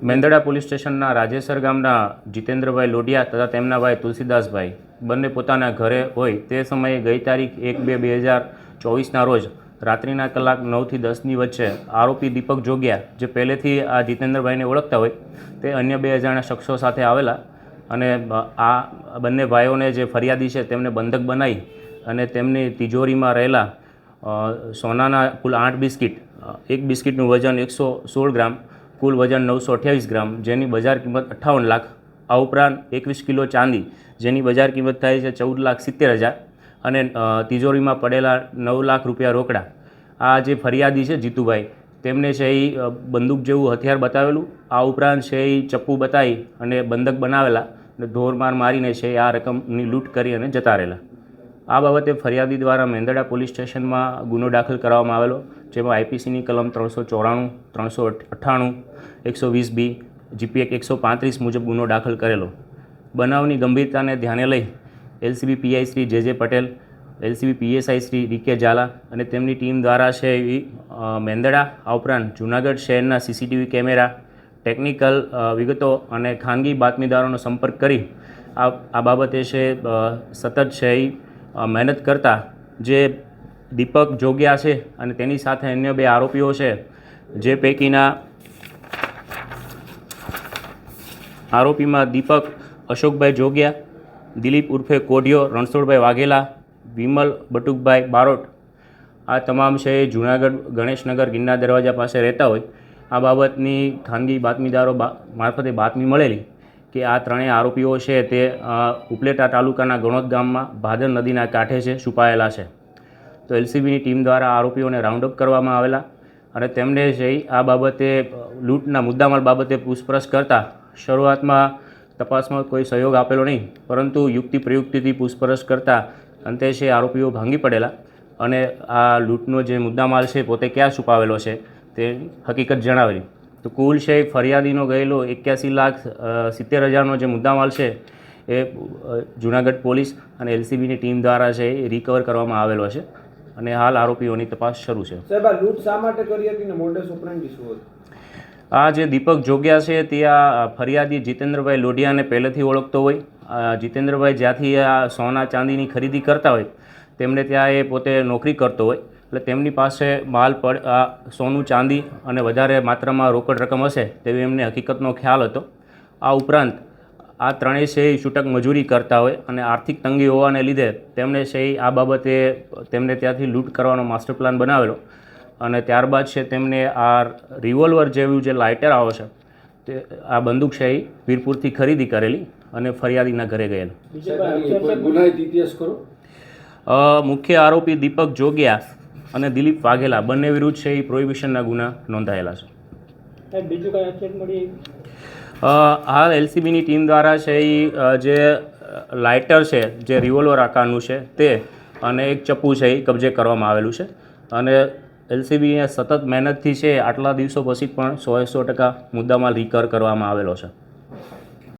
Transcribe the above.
Mendarda police સ્ટેશનના રાજેસર ગામના જીતેન્દ્રભાઈ લોડિયા તથા તેમના ભાઈ તુલસીદાસભાઈ બંને પોતાના ઘરે હોય તે સમયે ગઈ તારીખ એક બે બે હજાર ચોવીસના રોજ રાત્રિના કલાક નવથી દસની વચ્ચે આરોપી દીપક જોગિયા, જે પહેલેથી આ જીતેન્દ્રભાઈને ઓળખતા હોય, તે અન્ય બે અજાણ્યા શખ્સો સાથે આવેલા અને આ બંને ભાઈઓને જે ફરિયાદી છે તેમને બંધક બનાવી અને તેમની તિજોરીમાં રહેલા સોનાના કુલ આઠ બિસ્કિટ એક બિસ્કિટનું વજન એકસો સોળ ગ્રામ કુલ વજન નવસો અઠ્યાવીસ ગ્રામ, જેની બજાર કિંમત અઠ્ઠાવન લાખ. આ ઉપરાંત એકવીસ કિલો ચાંદી, જેની બજાર કિંમત થાય છે ચૌદ લાખ સિત્તેર હજાર અને તિજોરીમાં પડેલા નવ લાખ રૂપિયા રોકડા. આ જે ફરિયાદી છે જીતુભાઈ, તેમને છે એ બંદૂક જેવું હથિયાર બતાવેલું. આ ઉપરાંત છે એ ચપ્પુ બતાવી અને બંધક બનાવેલા અને ઢોરમાર મારીને છે આ રકમની લૂંટ કરી અને જતા રહેલા. આ બાબતે ફરિયાદી દ્વારા મેંદડા પોલીસ સ્ટેશનમાં ગુનો દાખલ કરવામાં આવેલો, જેમાં આઈપીસીની કલમ ત્રણસો ચોરાણું, ત્રણસો અઠ્ઠાણું, એકસો વીસ બી જીપીએક એકસો પાંત્રીસ મુજબ ગુનો દાખલ કરેલો. બનાવની ગંભીરતાને ધ્યાને લઈ LCB PI Shri J J Patel, LCB PSI Shri DK Jhala અને તેમની ટીમ દ્વારા છે એવી મેંદડા, આ ઉપરાંત જૂનાગઢ શહેરના સીસીટીવી કેમેરા, ટેકનિકલ વિગતો અને ખાનગી બાતમીદારોનો સંપર્ક કરી આ આ બાબતે છે સતત છે એ મહેનત કરતા જે દીપક જોગ્યા છે અને તેની સાથે અન્ય બે આરોપીઓ છે, જે પૈકીના આરોપીમાં દીપક અશોકભાઈ જોગિયા, દિલીપ ઉર્ફે કોઢિયો, રણછોડભાઈ વાઘેલા, વિમલ બટુકભાઈ બારોટ. આ તમામ છે એ જૂનાગઢ ગણેશનગર ગિરનાર દરવાજા પાસે રહેતા હોય. આ બાબતની ખાનગી બાતમીદારો મારફતે બાતમી મળેલી. કે આ ત્રણેય આરોપીઓ છે તે ઉપલેટા તાલુકાના ગણોદ ગામમાં ભાદર નદીના કાંઠે છે, છુપાયેલા છે. તો એલસીબીની ટીમ દ્વારા આરોપીઓને રાઉન્ડ અપ કરવામાં આવેલા અને તેમને જઈ આ બાબતે લૂંટના મુદ્દામાલ બાબતે પૂછપરછ કરતા શરૂઆતમાં તપાસમાં કોઈ સહયોગ આપેલો નહીં, પરંતુ યુક્તિ પ્રયુક્તિથી પૂછપરછ કરતાં અંતે છે આરોપીઓ ભાંગી પડેલા અને આ લૂંટનો જે મુદ્દામાલ છે, પોતે ક્યાં છુપાવેલો છે તે હકીકત જણાવેલી. તો કુલ છે ફરિયાદીનો ગયેલો એક્યાસી લાખ સિત્તેર હજારનો જે મુદ્દામાલ છે એ જુનાગઢ પોલીસ અને એલસીબીની ટીમ દ્વારા છે એ રિકવર કરવામાં આવેલો છે અને હાલ આરોપીઓની તપાસ શરૂ છે. સાહેબ આ લૂંટ શા માટે કરી હતી ને મોડસ ઓપરેન્ડી શું આ જે દીપક જોગ્યા છે તે આ ફરિયાદી જીતેન્દ્રભાઈ લોઢિયાને પહેલેથી ઓળખતો હોય. જીતેન્દ્રભાઈ જ્યાંથી આ સોના ચાંદીની ખરીદી કરતા હોય તેમણે ત્યાં એ પોતે નોકરી કરતો હોય. એટલે તેમની પાસે માલ પડ આ સોનું ચાંદી અને વધારે માત્રામાં રોકડ રકમ હશે તેવી એમને હકીકતનો ખ્યાલ હતો. આ ઉપરાંત આ ત્રણેય એ છૂટક મજૂરી કરતા હોય અને આર્થિક તંગી હોવાને લીધે તેમણે શેય આ બાબતે તેમને ત્યાંથી લૂંટ કરવાનો માસ્ટર પ્લાન બનાવેલો અને ત્યારબાદ છે તેમને આ રિવોલ્વર જેવું જે લાઇટર આવે છે તે આ બંદૂક છે એ વીરપુરથી ખરીદી કરેલી અને ફરિયાદીના ઘરે ગયેલ. મુખ્ય આરોપી દીપક જોગિયા અને દિલીપ વાઘેલા બંને વિરુદ્ધ છે એ પ્રોહિબિશનના ગુના નોંધાયેલા છે. બીજું કાંઈ અપડેટ મળી? હાલ એલસીબીની ટીમ દ્વારા છે એ જે લાઇટર છે જે રિવોલ્વર આકારનું છે તે અને એક ચપ્પુ છે એ કબજે કરવામાં આવેલું છે. અને એલસીબીએ સતત મહેનતથી છે આટલા દિવસો પછી પણ સો સો ટકા મુદ્દામાં રિકર કરવામાં આવેલો છે.